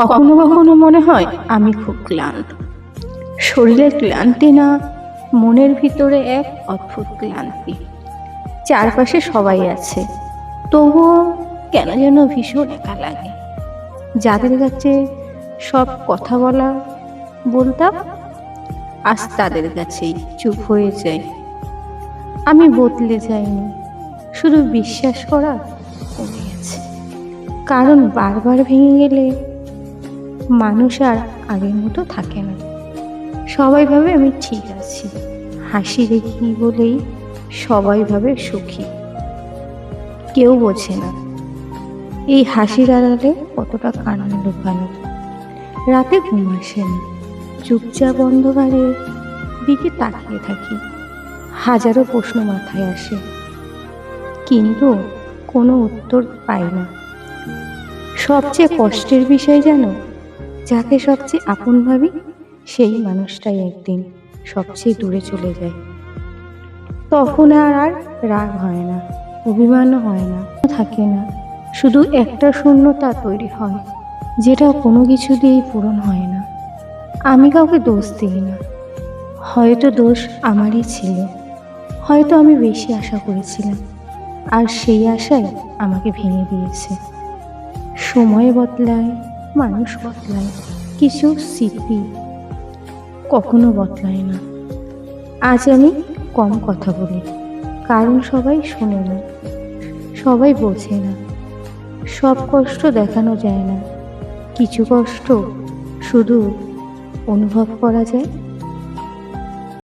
কখনো কখনো মনে হয় আমি খুব ক্লান্ত। শরীরের ক্লান্তি না, মনের ভিতরে এক অদ্ভুত ক্লান্তি। চারপাশে সবাই আছে, তবুও কেন যেন ভীষণ একা লাগে। যাদের কাছে সব কথা বলা বলতাম, আজ তাদের কাছেই চুপ হয়ে যায় আমি বদলে যাইনি, শুধু বিশ্বাস করা কমে গেছে। কারণ বারবার ভেঙে গেলে মানুষ আর আগের মতো থাকে না। সবাই ভাবে আমি ঠিক আছি। হাসি দেখি বলেই সবাই ভাবে সুখী। কেউ বোঝে না। এই হাসির আড়ালে কতটা কান্না লুকানো। রাতে ঘুম আসে না। চুপচাপ অন্ধকারের দিকে তাকিয়ে থাকি। হাজারো প্রশ্ন মাথায় আসে। কিন্তু কোনো উত্তর পাই না। সবচেয়ে কষ্টের বিষয় জানো? যাকে সবচেয়ে আপন ভাবি, সেই মানুষটাই একদিন সবচেয়ে দূরে চলে যায়। তখন আর আর রাগ হয় না, অভিমানও হয় না, থাকে না। শুধু একটা শূন্যতা তৈরি হয়, যেটা কোনো কিছু দিয়েই পূরণ হয় না। আমি কাউকে দোষ দিই না। হয়তো দোষ আমারই ছিল। হয়তো আমি বেশি আশা করেছিলাম, আর সেই আশাই আমাকে ভেঙে দিয়েছে। সময় বদলায় মানুষ বদলায়, কিছু স্মৃতি কখনো বদলায় না। আজ আমি কম কথা বলি, কারণ সবাই শোনে না, সবাই বোঝে না। সব কষ্ট দেখানো যায় না, কিছু কষ্ট শুধু অনুভব করা যায়।